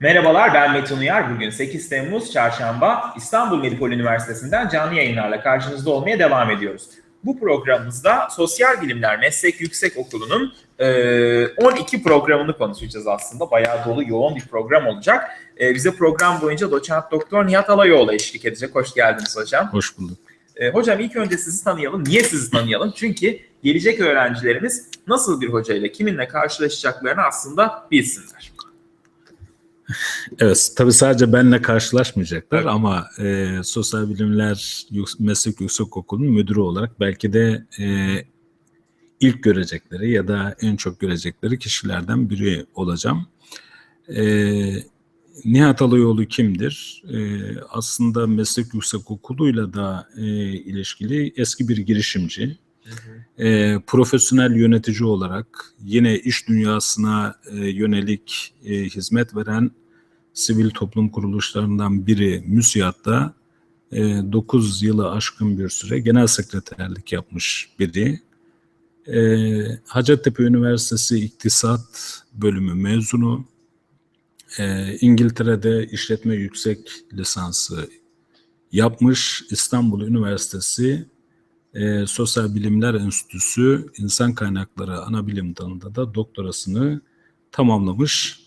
Merhabalar ben Metin Uyar. Bugün 8 Temmuz Çarşamba İstanbul Medipol Üniversitesi'nden canlı yayınlarla karşınızda olmaya devam ediyoruz. Bu programımızda Sosyal Bilimler Meslek Yüksek Okulu'nun e, 12 programını konuşacağız aslında. Bayağı dolu, yoğun bir program olacak. Bize program boyunca doçent doktor Nihat Alayoğlu eşlik edecek. Hoş geldiniz hocam. Hoş bulduk. Hocam ilk önce sizi tanıyalım. Niye sizi tanıyalım? Çünkü gelecek öğrencilerimiz nasıl bir hocayla, kiminle karşılaşacaklarını aslında bilsinler. Evet, tabii sadece benle karşılaşmayacaklar Evet. ama e, Sosyal Bilimler Yük- Meslek Yüksekokulu'nun müdürü olarak belki de e, ilk görecekleri ya da en çok görecekleri kişilerden biri olacağım. E, Nihat Alayoğlu kimdir? E, aslında Meslek Yüksekokulu'yla da e, ilişkili eski bir girişimci. E, profesyonel yönetici olarak yine iş dünyasına e, yönelik e, hizmet veren sivil toplum kuruluşlarından biri MÜSİAD'da e, 9 yılı aşkın bir süre genel sekreterlik yapmış biri. E, Hacettepe Üniversitesi İktisat Bölümü mezunu. E, İngiltere'de işletme yüksek lisansı yapmış. İstanbul Üniversitesi e, Sosyal Bilimler Enstitüsü İnsan Kaynakları Anabilim Dalı'nda da doktorasını tamamlamış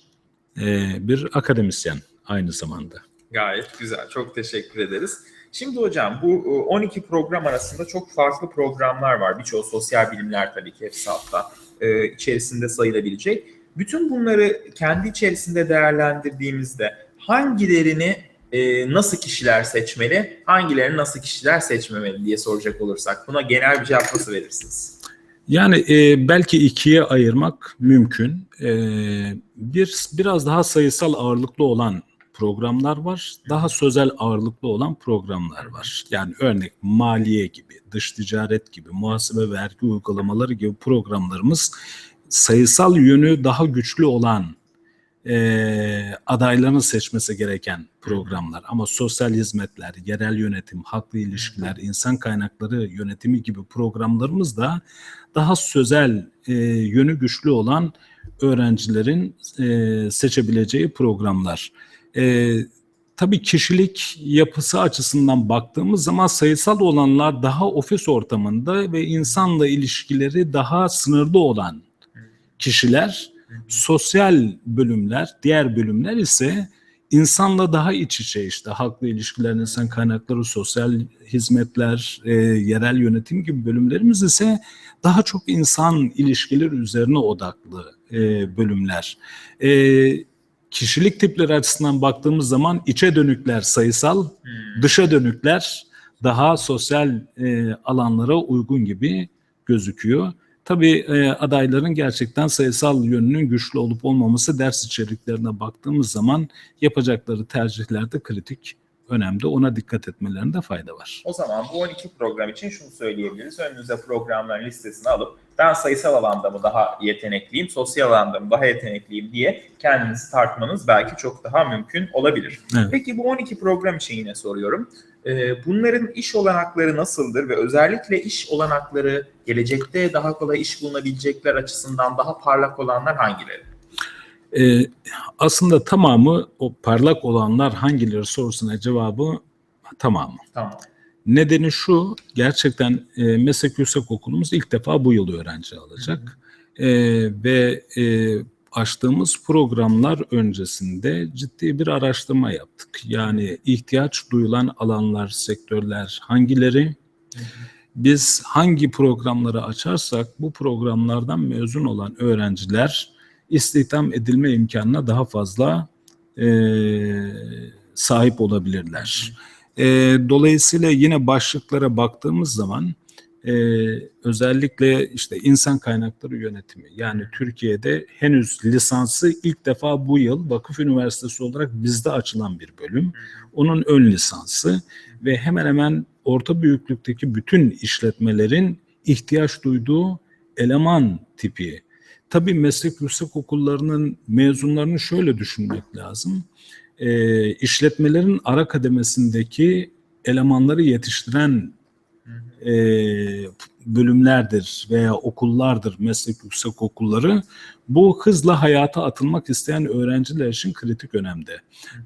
e, bir akademisyen aynı zamanda. Gayet güzel. Çok teşekkür ederiz. Şimdi hocam bu e, 12 program arasında çok farklı programlar var. Birçoğu sosyal bilimler tabii ki hepsi hatta e, içerisinde sayılabilecek. Bütün bunları kendi içerisinde değerlendirdiğimizde hangilerini e, nasıl kişiler seçmeli, hangilerini nasıl kişiler seçmemeli diye soracak olursak buna genel bir cevap nasıl verirsiniz? Yani e, belki ikiye ayırmak mümkün. E, bir biraz daha sayısal ağırlıklı olan programlar var, daha sözel ağırlıklı olan programlar var. Yani örnek maliye gibi, dış ticaret gibi, muhasebe vergi uygulamaları gibi programlarımız sayısal yönü daha güçlü olan e, adayların seçmesi gereken programlar. Ama sosyal hizmetler, yerel yönetim, halkla ilişkiler, insan kaynakları yönetimi gibi programlarımız da daha sözel e, yönü güçlü olan öğrencilerin e, seçebileceği programlar. E, tabii kişilik yapısı açısından baktığımız zaman sayısal olanlar daha ofis ortamında ve insanla ilişkileri daha sınırlı olan kişiler, sosyal bölümler, diğer bölümler ise insanla daha iç içe işte halkla ilişkiler, insan kaynakları, sosyal hizmetler, e, yerel yönetim gibi bölümlerimiz ise daha çok insan ilişkileri üzerine odaklı e, bölümler. E, kişilik tipleri açısından baktığımız zaman içe dönükler sayısal, Hmm. dışa dönükler daha sosyal e, alanlara uygun gibi gözüküyor. Tabii e, adayların gerçekten sayısal yönünün güçlü olup olmaması ders içeriklerine baktığımız zaman yapacakları tercihlerde kritik önemli. Ona dikkat etmelerinde fayda var. O zaman bu 12 program için şunu söyleyebiliriz. Önünüze programların listesini alıp ben sayısal alanda mı daha yetenekliyim, sosyal alanda mı daha yetenekliyim diye kendinizi tartmanız belki çok daha mümkün olabilir. Evet. Peki bu 12 program için yine soruyorum. Ee, bunların iş olanakları nasıldır ve özellikle iş olanakları gelecekte daha kolay iş bulunabilecekler açısından daha parlak olanlar hangileri? Ee, aslında tamamı o parlak olanlar hangileri sorusuna cevabı tamamı. Tamam. Nedeni şu, gerçekten e, meslek yüksek okulumuz ilk defa bu yıl öğrenci alacak. E, ve e, açtığımız programlar öncesinde ciddi bir araştırma yaptık. Yani ihtiyaç duyulan alanlar, sektörler hangileri? Biz hangi programları açarsak bu programlardan mezun olan öğrenciler istihdam edilme imkanına daha fazla e, sahip olabilirler. E, dolayısıyla yine başlıklara baktığımız zaman e, özellikle işte insan kaynakları yönetimi yani Türkiye'de henüz lisansı ilk defa bu yıl Vakıf Üniversitesi olarak bizde açılan bir bölüm. Onun ön lisansı ve hemen hemen orta büyüklükteki bütün işletmelerin ihtiyaç duyduğu eleman tipi. Tabii meslek yüksek okullarının mezunlarını şöyle düşünmek lazım. E, işletmelerin ara kademesindeki elemanları yetiştiren e, bölümlerdir veya okullardır, meslek yüksek okulları bu hızla hayata atılmak isteyen öğrenciler için kritik önemde.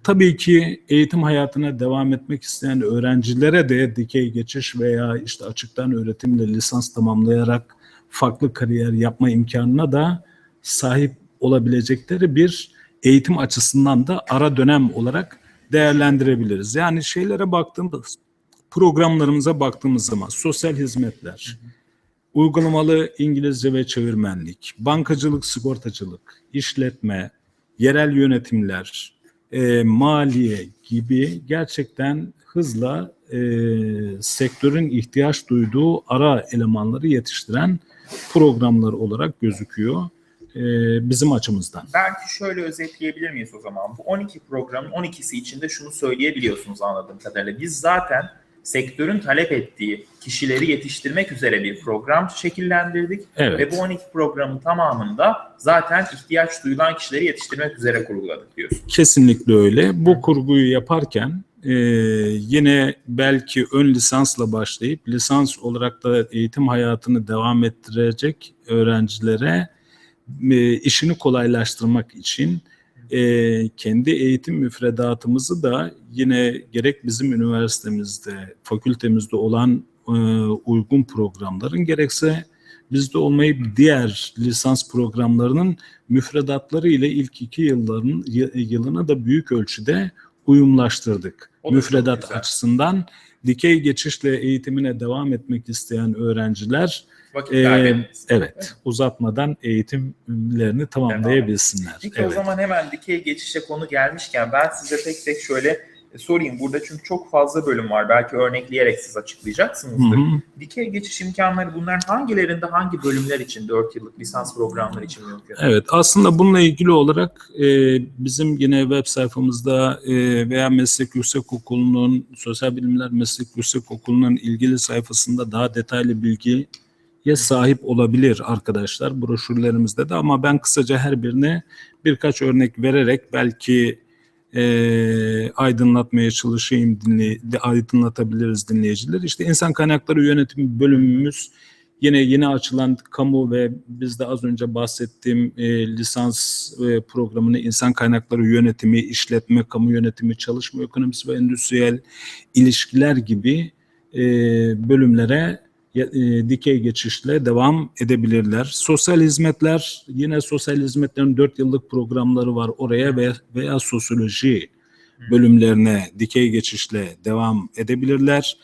Tabii ki eğitim hayatına devam etmek isteyen öğrencilere de dikey geçiş veya işte açıktan öğretimle lisans tamamlayarak farklı kariyer yapma imkanına da sahip olabilecekleri bir eğitim açısından da ara dönem olarak değerlendirebiliriz. Yani şeylere baktığımız programlarımıza baktığımız zaman sosyal hizmetler, uygulamalı İngilizce ve çevirmenlik, bankacılık, sigortacılık, işletme, yerel yönetimler, e, maliye gibi gerçekten hızla e, sektörün ihtiyaç duyduğu ara elemanları yetiştiren programlar olarak gözüküyor e, bizim açımızdan. Belki şöyle özetleyebilir miyiz o zaman? Bu 12 programın 12'si içinde şunu söyleyebiliyorsunuz anladığım kadarıyla. Biz zaten sektörün talep ettiği kişileri yetiştirmek üzere bir program şekillendirdik. Evet. Ve bu 12 programın tamamında zaten ihtiyaç duyulan kişileri yetiştirmek üzere kurguladık diyorsun. Kesinlikle öyle. Bu kurguyu yaparken e, yine belki ön lisansla başlayıp lisans olarak da eğitim hayatını devam ettirecek öğrencilere e, işini kolaylaştırmak için e, kendi eğitim müfredatımızı da yine gerek bizim üniversitemizde, fakültemizde olan e, uygun programların gerekse bizde olmayıp diğer lisans programlarının müfredatları ile ilk iki yılların yılını da büyük ölçüde uyumlaştırdık. O Müfredat açısından dikey geçişle eğitimine devam etmek isteyen öğrenciler Vakit e, kaybetmeyiz. evet uzatmadan eğitimlerini tamamlayabilsinler. Peki evet. o zaman hemen dikey geçişe konu gelmişken ben size tek tek şöyle sorayım. Burada çünkü çok fazla bölüm var. Belki örnekleyerek siz Hı açıklayacaksınızdır. hı. Dikey geçiş imkanları bunların hangilerinde hangi bölümler için 4 yıllık lisans programları için mümkün? Evet aslında bununla ilgili olarak e, bizim yine web sayfamızda e, veya Meslek Yüksekokulu'nun Sosyal Bilimler Meslek Yüksekokulu'nun ilgili sayfasında daha detaylı bilgiye sahip olabilir arkadaşlar broşürlerimizde de ama ben kısaca her birine birkaç örnek vererek belki e, aydınlatmaya çalışayım dinley aydınlatabiliriz dinleyiciler. İşte insan kaynakları yönetimi bölümümüz yine yeni açılan kamu ve biz de az önce bahsettiğim e, lisans e, programını insan kaynakları yönetimi, işletme, kamu yönetimi, çalışma ekonomisi ve endüstriyel ilişkiler gibi e, bölümlere e, dikey geçişle devam edebilirler. Sosyal hizmetler yine sosyal hizmetlerin 4 yıllık programları var oraya ve veya sosyoloji bölümlerine dikey geçişle devam edebilirler.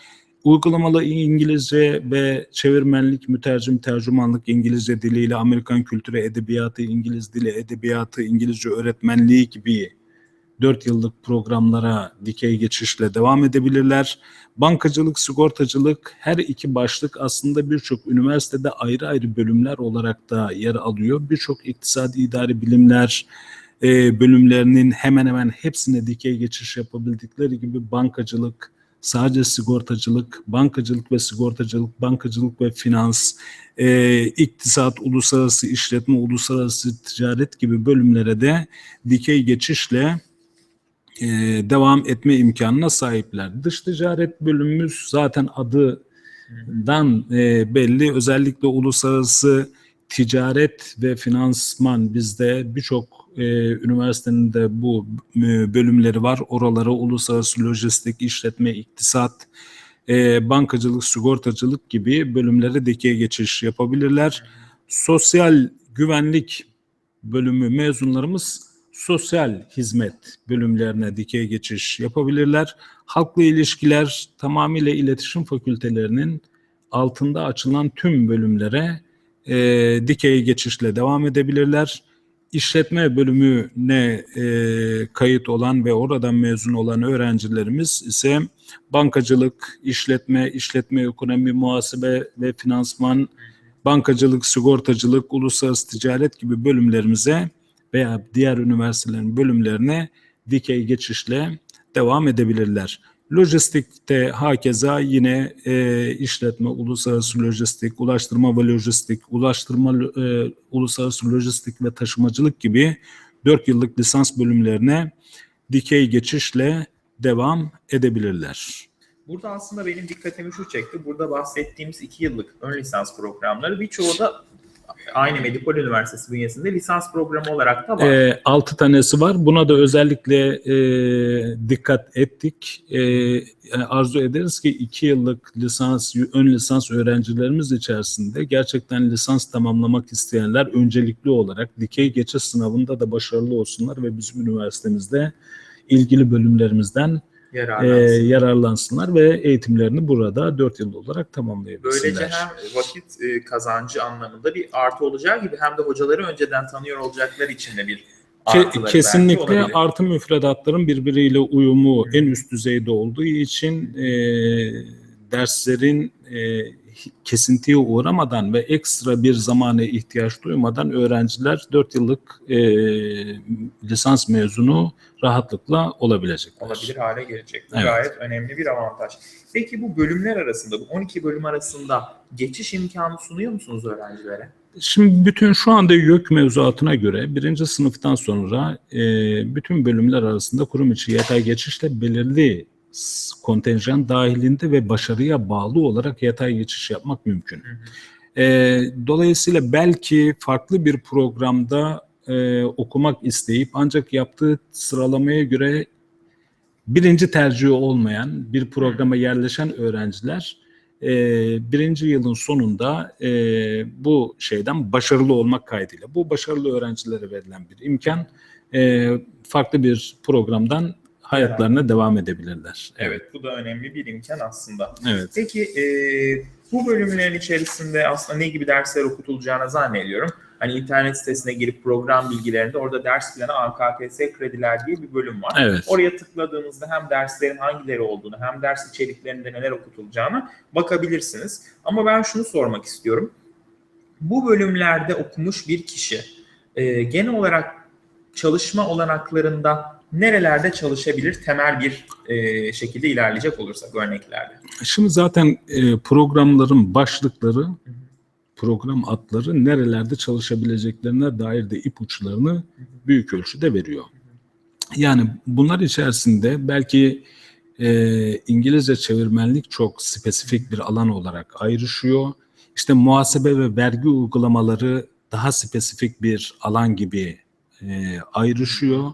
Uygulamalı İngilizce ve çevirmenlik, mütercim, tercümanlık İngilizce diliyle Amerikan kültürü, edebiyatı, İngiliz dili, edebiyatı, İngilizce öğretmenliği gibi 4 yıllık programlara dikey geçişle devam edebilirler. Bankacılık, sigortacılık her iki başlık aslında birçok üniversitede ayrı ayrı bölümler olarak da yer alıyor. Birçok iktisadi idari bilimler e, bölümlerinin hemen hemen hepsine dikey geçiş yapabildikleri gibi bankacılık, sadece sigortacılık, bankacılık ve sigortacılık, bankacılık ve finans, e, iktisat, uluslararası işletme, uluslararası ticaret gibi bölümlere de dikey geçişle e, devam etme imkanına sahipler. Dış ticaret bölümümüz zaten adından e, belli. Özellikle uluslararası ticaret ve finansman bizde birçok e, üniversitenin de bu e, bölümleri var. Oralara uluslararası lojistik, işletme, iktisat, e, bankacılık, sigortacılık gibi bölümlere dikey geçiş yapabilirler. Sosyal güvenlik bölümü mezunlarımız sosyal hizmet bölümlerine dikey geçiş yapabilirler. Halkla ilişkiler tamamıyla iletişim fakültelerinin altında açılan tüm bölümlere e, dikey geçişle devam edebilirler. İşletme bölümüne e, kayıt olan ve oradan mezun olan öğrencilerimiz ise bankacılık, işletme, işletme ekonomi, muhasebe ve finansman, bankacılık, sigortacılık, uluslararası ticaret gibi bölümlerimize veya diğer üniversitelerin bölümlerine dikey geçişle devam edebilirler. Lojistikte hakeza yine e, işletme, uluslararası lojistik, ulaştırma ve lojistik, ulaştırma, e, uluslararası lojistik ve taşımacılık gibi 4 yıllık lisans bölümlerine dikey geçişle devam edebilirler. Burada aslında benim dikkatimi şu çekti. Burada bahsettiğimiz iki yıllık ön lisans programları birçoğu da aynı Medipol Üniversitesi bünyesinde lisans programı olarak da var. E, 6 tanesi var. Buna da özellikle e, dikkat ettik. E, arzu ederiz ki 2 yıllık lisans, ön lisans öğrencilerimiz içerisinde gerçekten lisans tamamlamak isteyenler öncelikli olarak dikey geçiş sınavında da başarılı olsunlar ve bizim üniversitemizde ilgili bölümlerimizden e, Yararlansın. yararlansınlar ve eğitimlerini burada 4 yıl olarak tamamlayabilsinler. Böylece hem vakit e, kazancı anlamında bir artı olacağı gibi hem de hocaları önceden tanıyor olacakları için de bir artıları kesinlikle artı müfredatların birbiriyle uyumu en üst düzeyde olduğu için e, derslerin e, kesintiye uğramadan ve ekstra bir zamana ihtiyaç duymadan öğrenciler 4 yıllık e, lisans mezunu rahatlıkla olabilecekler. olabilir hale gelecek. Bu Evet. gayet önemli bir avantaj. Peki bu bölümler arasında, bu 12 bölüm arasında geçiş imkanı sunuyor musunuz öğrencilere? Şimdi bütün şu anda YÖK mevzuatına göre birinci sınıftan sonra e, bütün bölümler arasında kurum içi yatay geçişle belirli kontenjan dahilinde ve başarıya bağlı olarak yatay geçiş yapmak mümkün. Hı hı. E, dolayısıyla belki farklı bir programda e, okumak isteyip ancak yaptığı sıralamaya göre birinci tercihi olmayan bir programa yerleşen öğrenciler e, birinci yılın sonunda e, bu şeyden başarılı olmak kaydıyla bu başarılı öğrencilere verilen bir imkan e, farklı bir programdan hayatlarına devam edebilirler. Evet, bu da önemli bir imkan aslında. Evet. Peki e, bu bölümlerin içerisinde aslında ne gibi dersler okutulacağını zannediyorum. Hani internet sitesine girip program bilgilerinde orada ders planı AKTS krediler diye bir bölüm var. Evet. Oraya tıkladığınızda hem derslerin hangileri olduğunu hem ders içeriklerinde neler okutulacağını bakabilirsiniz. Ama ben şunu sormak istiyorum. Bu bölümlerde okumuş bir kişi e, genel olarak çalışma olanaklarında nerelerde çalışabilir temel bir e, şekilde ilerleyecek olursak örneklerde. Şimdi zaten e, programların başlıkları, program adları nerelerde çalışabileceklerine dair de ipuçlarını büyük ölçüde veriyor. Yani bunlar içerisinde belki e, İngilizce çevirmenlik çok spesifik bir alan olarak ayrışıyor. İşte muhasebe ve vergi uygulamaları daha spesifik bir alan gibi e, ayrışıyor.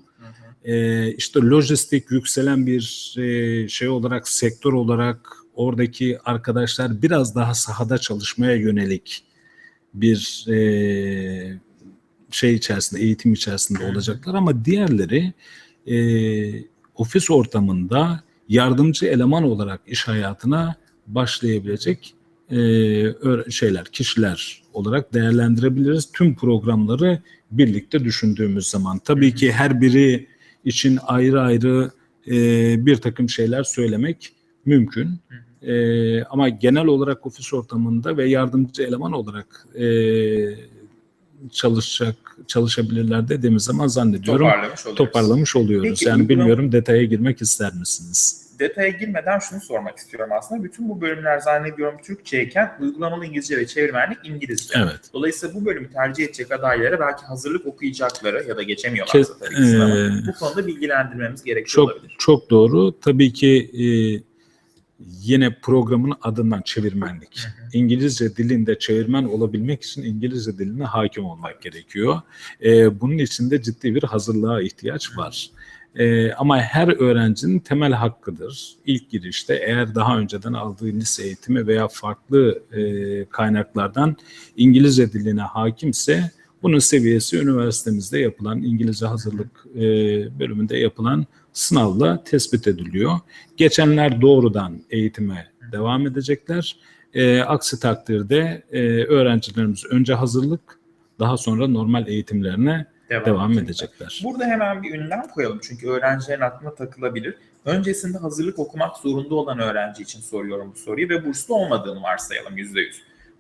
E, işte lojistik yükselen bir e, şey olarak sektör olarak oradaki arkadaşlar biraz daha sahada çalışmaya yönelik bir e, şey içerisinde eğitim içerisinde olacaklar. Ama diğerleri e, ofis ortamında yardımcı eleman olarak iş hayatına başlayabilecek e, şeyler kişiler olarak değerlendirebiliriz. Tüm programları birlikte düşündüğümüz zaman. Tabii ki her biri için ayrı ayrı e, bir takım şeyler söylemek mümkün. E, ama genel olarak ofis ortamında ve yardımcı eleman olarak e, çalışacak çalışabilirler dediğimiz zaman zannediyorum Toparlamış oluyoruz. toparlamış oluyoruz. Peki, yani uygulama- bilmiyorum detaya girmek ister misiniz? Detaya girmeden şunu sormak istiyorum aslında. Bütün bu bölümler zannediyorum Türkçeyken uygulamalı İngilizce ve çevirmenlik İngilizce. Evet. Dolayısıyla bu bölümü tercih edecek adaylara belki hazırlık okuyacakları ya da geçemiyorlarsa Kes- tabii ki Ee, bu konuda bilgilendirmemiz gerekiyor Çok olabilir. çok doğru. Tabii ki e, yine programın adından çevirmenlik. Hı hı. İngilizce dilinde çevirmen olabilmek için İngilizce diline hakim olmak gerekiyor. E, bunun için de ciddi bir hazırlığa ihtiyaç var. E, ama her öğrencinin temel hakkıdır. İlk girişte eğer daha önceden aldığı lise eğitimi veya farklı e, kaynaklardan İngilizce diline hakimse bunun seviyesi üniversitemizde yapılan İngilizce hazırlık e, bölümünde yapılan sınavla tespit ediliyor. Geçenler doğrudan eğitime devam edecekler. E, aksi takdirde e, öğrencilerimiz önce hazırlık daha sonra normal eğitimlerine devam edecekler. edecekler. Burada hemen bir ünlem koyalım çünkü öğrencilerin aklına takılabilir. Öncesinde hazırlık okumak zorunda olan öğrenci için soruyorum bu soruyu ve burslu olmadığını varsayalım %100.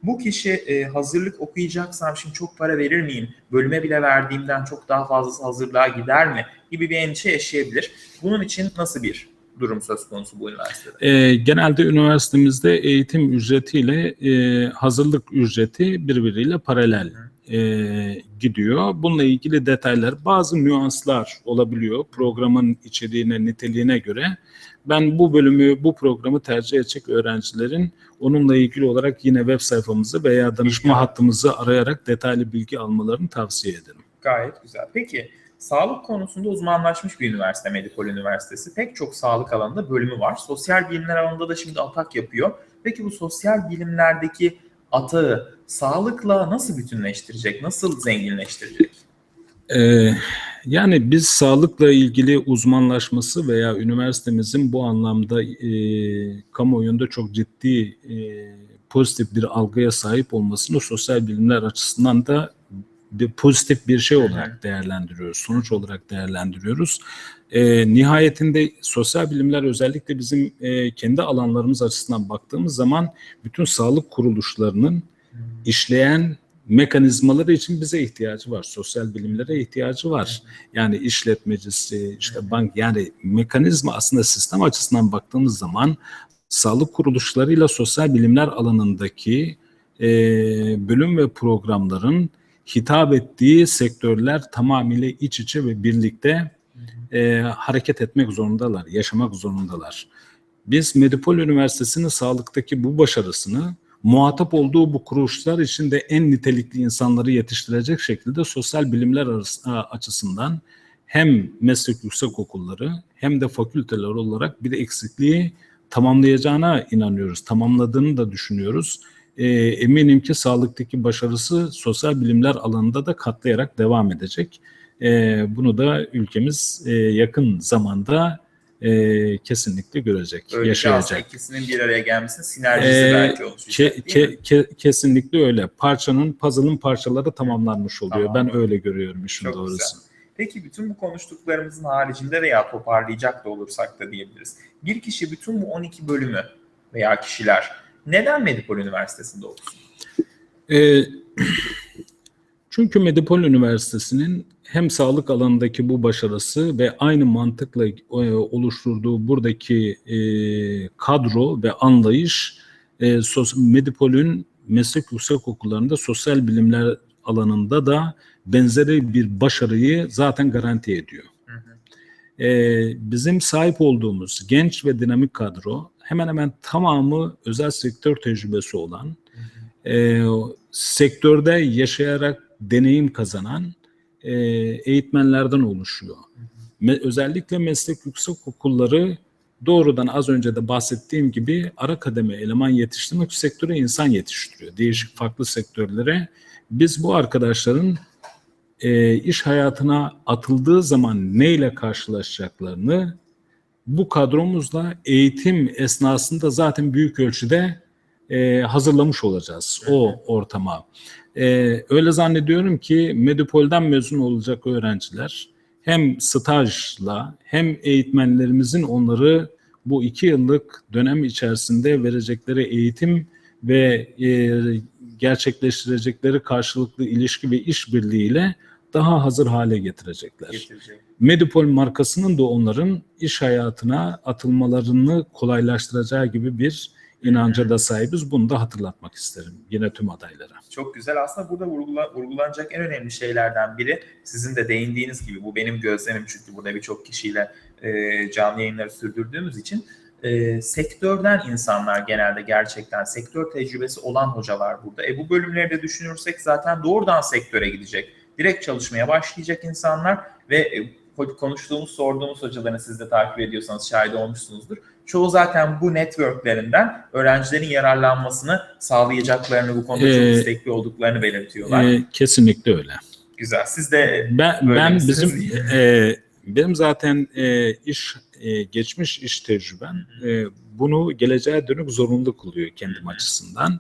Bu kişi e, hazırlık okuyacaksam şimdi çok para verir miyim? Bölüme bile verdiğimden çok daha fazlası hazırlığa gider mi? Gibi bir endişe yaşayabilir. Bunun için nasıl bir durum söz konusu bu üniversitede? E, genelde üniversitemizde eğitim ücretiyle e, hazırlık ücreti birbiriyle paralel e, gidiyor. Bununla ilgili detaylar, bazı nüanslar olabiliyor programın içeriğine, niteliğine göre. Ben bu bölümü, bu programı tercih edecek öğrencilerin onunla ilgili olarak yine web sayfamızı veya danışma Bilgi hattımızı arayarak detaylı bilgi almalarını tavsiye ederim. Gayet güzel. Peki sağlık konusunda uzmanlaşmış bir üniversite Medipol Üniversitesi. Pek çok sağlık alanında bölümü var. Sosyal bilimler alanında da şimdi atak yapıyor. Peki bu sosyal bilimlerdeki atağı sağlıkla nasıl bütünleştirecek, nasıl zenginleştirecek? Ee, yani biz sağlıkla ilgili uzmanlaşması veya üniversitemizin bu anlamda e, kamuoyunda çok ciddi e, pozitif bir algıya sahip olmasını sosyal bilimler açısından da bir pozitif bir şey olarak değerlendiriyoruz. Sonuç olarak değerlendiriyoruz. E, nihayetinde sosyal bilimler özellikle bizim e, kendi alanlarımız açısından baktığımız zaman bütün sağlık kuruluşlarının işleyen mekanizmaları için bize ihtiyacı var. Sosyal bilimlere ihtiyacı var. Yani işletmecisi, işte bank yani mekanizma aslında sistem açısından baktığımız zaman sağlık kuruluşlarıyla sosyal bilimler alanındaki e, bölüm ve programların hitap ettiği sektörler tamamıyla iç içe ve birlikte e, hareket etmek zorundalar, yaşamak zorundalar. Biz Medipol Üniversitesi'nin sağlıktaki bu başarısını muhatap olduğu bu kuruluşlar için de en nitelikli insanları yetiştirecek şekilde sosyal bilimler a- açısından hem meslek yüksek okulları hem de fakülteler olarak bir eksikliği tamamlayacağına inanıyoruz. Tamamladığını da düşünüyoruz. Ee, eminim ki sağlıktaki başarısı sosyal bilimler alanında da katlayarak devam edecek. Ee, bunu da ülkemiz e, yakın zamanda e, kesinlikle görecek, Böylece yaşayacak. ikisinin bir araya gelmesinin sinerjisi Ee, belki oluşacak ke- ke- kesinlikle öyle. Parçanın, puzzle'ın parçaları tamamlanmış oluyor. Tamam. Ben öyle görüyorum işin Çok doğrusu. güzel. Peki bütün bu konuştuklarımızın haricinde veya toparlayacak da olursak da diyebiliriz. Bir kişi bütün bu 12 bölümü veya kişiler neden Medipol Üniversitesi'nde okusun? Ee, çünkü Medipol Üniversitesi'nin hem sağlık alanındaki bu başarısı ve aynı mantıkla e, oluşturduğu buradaki e, kadro ve anlayış e, Medipol'ün meslek yüksek okullarında sosyal bilimler alanında da benzeri bir başarıyı zaten garanti ediyor. Hı hı. Ee, bizim sahip olduğumuz genç ve dinamik kadro hemen hemen tamamı özel sektör tecrübesi olan, e, sektörde yaşayarak deneyim kazanan e, eğitmenlerden oluşuyor. Me- özellikle meslek yüksek okulları doğrudan az önce de bahsettiğim gibi ara kademe eleman yetiştirmek sektöre insan yetiştiriyor. Değişik farklı sektörlere. Biz bu arkadaşların e, iş hayatına atıldığı zaman neyle karşılaşacaklarını bu kadromuzla eğitim esnasında zaten büyük ölçüde e, hazırlamış olacağız o ortama. E, öyle zannediyorum ki Medipol'den mezun olacak öğrenciler hem stajla hem eğitmenlerimizin onları bu iki yıllık dönem içerisinde verecekleri eğitim ve e, gerçekleştirecekleri karşılıklı ilişki ve işbirliğiyle daha hazır hale getirecekler. Getirecek. Medipol markasının da onların iş hayatına atılmalarını kolaylaştıracağı gibi bir inanca da sahibiz. Bunu da hatırlatmak isterim yine tüm adaylara. Çok güzel. Aslında burada vurgula- vurgulanacak en önemli şeylerden biri sizin de değindiğiniz gibi bu benim gözlemim çünkü burada birçok kişiyle e, canlı yayınları sürdürdüğümüz için e, sektörden insanlar genelde gerçekten sektör tecrübesi olan hocalar burada. E bu bölümleri de düşünürsek zaten doğrudan sektöre gidecek. Direkt çalışmaya başlayacak insanlar ve e, konuştuğumuz, sorduğumuz hocaların siz de takip ediyorsanız şahit olmuşsunuzdur. Çoğu zaten bu networklerinden öğrencilerin yararlanmasını sağlayacaklarını bu konuda çok Ee, istekli olduklarını belirtiyorlar. Ee, kesinlikle öyle. Güzel. Siz de Ben ben misiniz? bizim e, benim zaten e, iş e, geçmiş iş tecrübem e, bunu geleceğe dönük zorunlu kılıyor kendim açısından.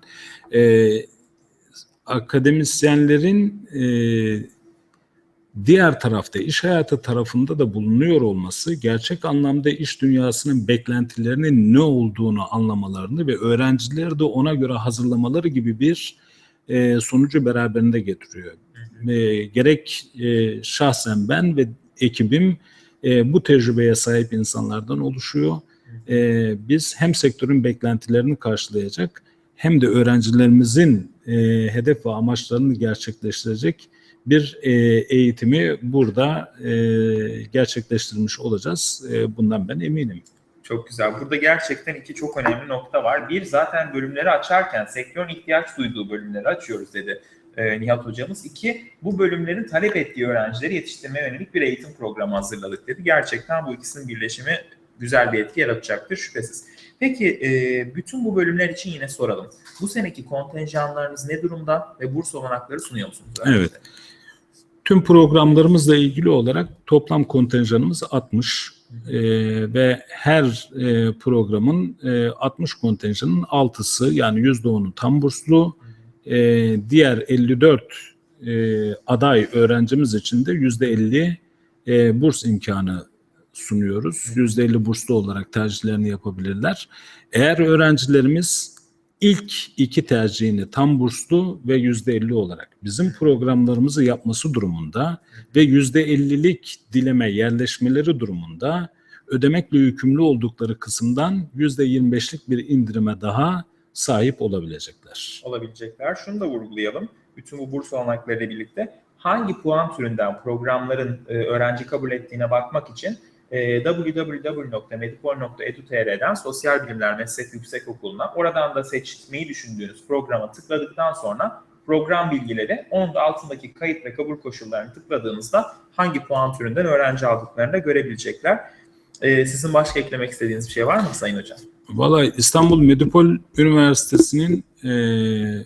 E, akademisyenlerin e, diğer tarafta iş hayatı tarafında da bulunuyor olması gerçek anlamda iş dünyasının beklentilerinin ne olduğunu anlamalarını ve öğrencileri de ona göre hazırlamaları gibi bir e, sonucu beraberinde getiriyor. E, gerek e, şahsen ben ve ekibim e, bu tecrübeye sahip insanlardan oluşuyor. E, biz hem sektörün beklentilerini karşılayacak hem de öğrencilerimizin e, hedef ve amaçlarını gerçekleştirecek bir e, eğitimi burada e, gerçekleştirmiş olacağız. E, bundan ben eminim. Çok güzel. Burada gerçekten iki çok önemli nokta var. Bir zaten bölümleri açarken sektörün ihtiyaç duyduğu bölümleri açıyoruz dedi e, Nihat hocamız. İki, bu bölümlerin talep ettiği öğrencileri yetiştirmeye yönelik bir eğitim programı hazırladık dedi. Gerçekten bu ikisinin birleşimi güzel bir etki yaratacaktır şüphesiz. Peki e, bütün bu bölümler için yine soralım. Bu seneki kontenjanlarınız ne durumda ve burs olanakları sunuyor musunuz? Evet. Tüm programlarımızla ilgili olarak toplam kontenjanımız 60 e, ve her e, programın e, 60 kontenjanın 6'sı yani %10'u tam burslu, e, diğer 54 e, aday öğrencimiz için de %50 e, burs imkanı sunuyoruz. %50 burslu olarak tercihlerini yapabilirler. Eğer öğrencilerimiz ilk iki tercihini tam burslu ve %50 olarak bizim programlarımızı yapması durumunda ve %50'lik dileme yerleşmeleri durumunda ödemekle yükümlü oldukları kısımdan %25'lik bir indirime daha sahip olabilecekler. olabilecekler. Şunu da vurgulayalım. Bütün bu burs olanaklarıyla birlikte hangi puan türünden programların e, öğrenci kabul ettiğine bakmak için e, www.medipol.edu.tr'den Sosyal Bilimler Meslek Yüksekokulu'na oradan da seçmeyi düşündüğünüz programa tıkladıktan sonra program bilgileri onun da altındaki kayıt ve kabul koşullarını tıkladığınızda hangi puan türünden öğrenci aldıklarını da görebilecekler. E, sizin başka eklemek istediğiniz bir şey var mı Sayın Hocam? Valla İstanbul Medipol Üniversitesi'nin eee,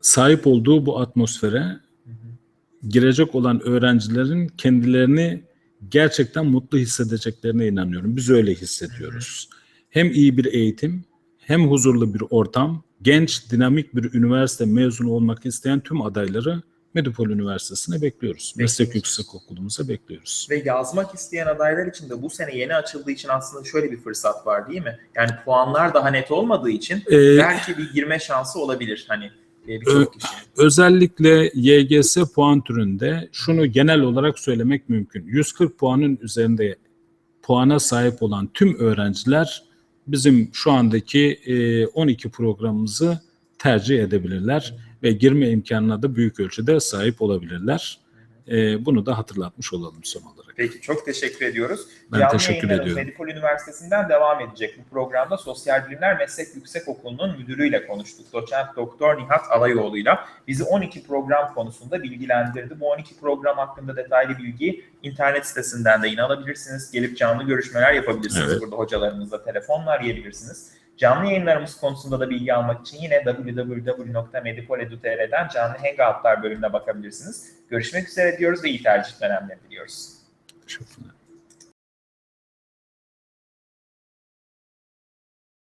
sahip olduğu bu atmosfere girecek olan öğrencilerin kendilerini gerçekten mutlu hissedeceklerine inanıyorum. Biz öyle hissediyoruz. Hem iyi bir eğitim, hem huzurlu bir ortam, genç, dinamik bir üniversite mezunu olmak isteyen tüm adayları Medipol Üniversitesi'ne bekliyoruz. Meslek Bekliyoruz. Yüksekokulu'muza bekliyoruz. Ve yazmak isteyen adaylar için de bu sene yeni açıldığı için aslında şöyle bir fırsat var değil mi? Yani puanlar daha net olmadığı için Ee, belki bir girme şansı olabilir hani kişinin. Özellikle YGS puan türünde şunu genel olarak söylemek mümkün. 140 puanın üzerinde puana sahip olan tüm öğrenciler bizim şu andaki e, 12 programımızı tercih edebilirler ve girme imkanına da büyük ölçüde sahip olabilirler. E, Bunu da hatırlatmış olalım son olarak. Peki çok teşekkür ediyoruz. Ben Canlı teşekkür ediyorum. Medipol Üniversitesi'nden devam edecek. Bu programda Sosyal Bilimler Meslek Yüksekokulu'nun müdürüyle konuştuk. Doçent Doktor Nihat Alayoğlu'yla bizi 12 program konusunda bilgilendirdi. Bu 12 program hakkında detaylı bilgi internet sitesinden de yine alabilirsiniz. Gelip canlı görüşmeler yapabilirsiniz. Evet. Burada hocalarınızla telefonla arayabilirsiniz. Canlı yayınlarımız konusunda da bilgi almak için yine www.medipol.edu.tr'den canlı hangoutlar bölümüne bakabilirsiniz. Görüşmek üzere diyoruz ve iyi tercih dönemleri diliyoruz. Teşekkürler.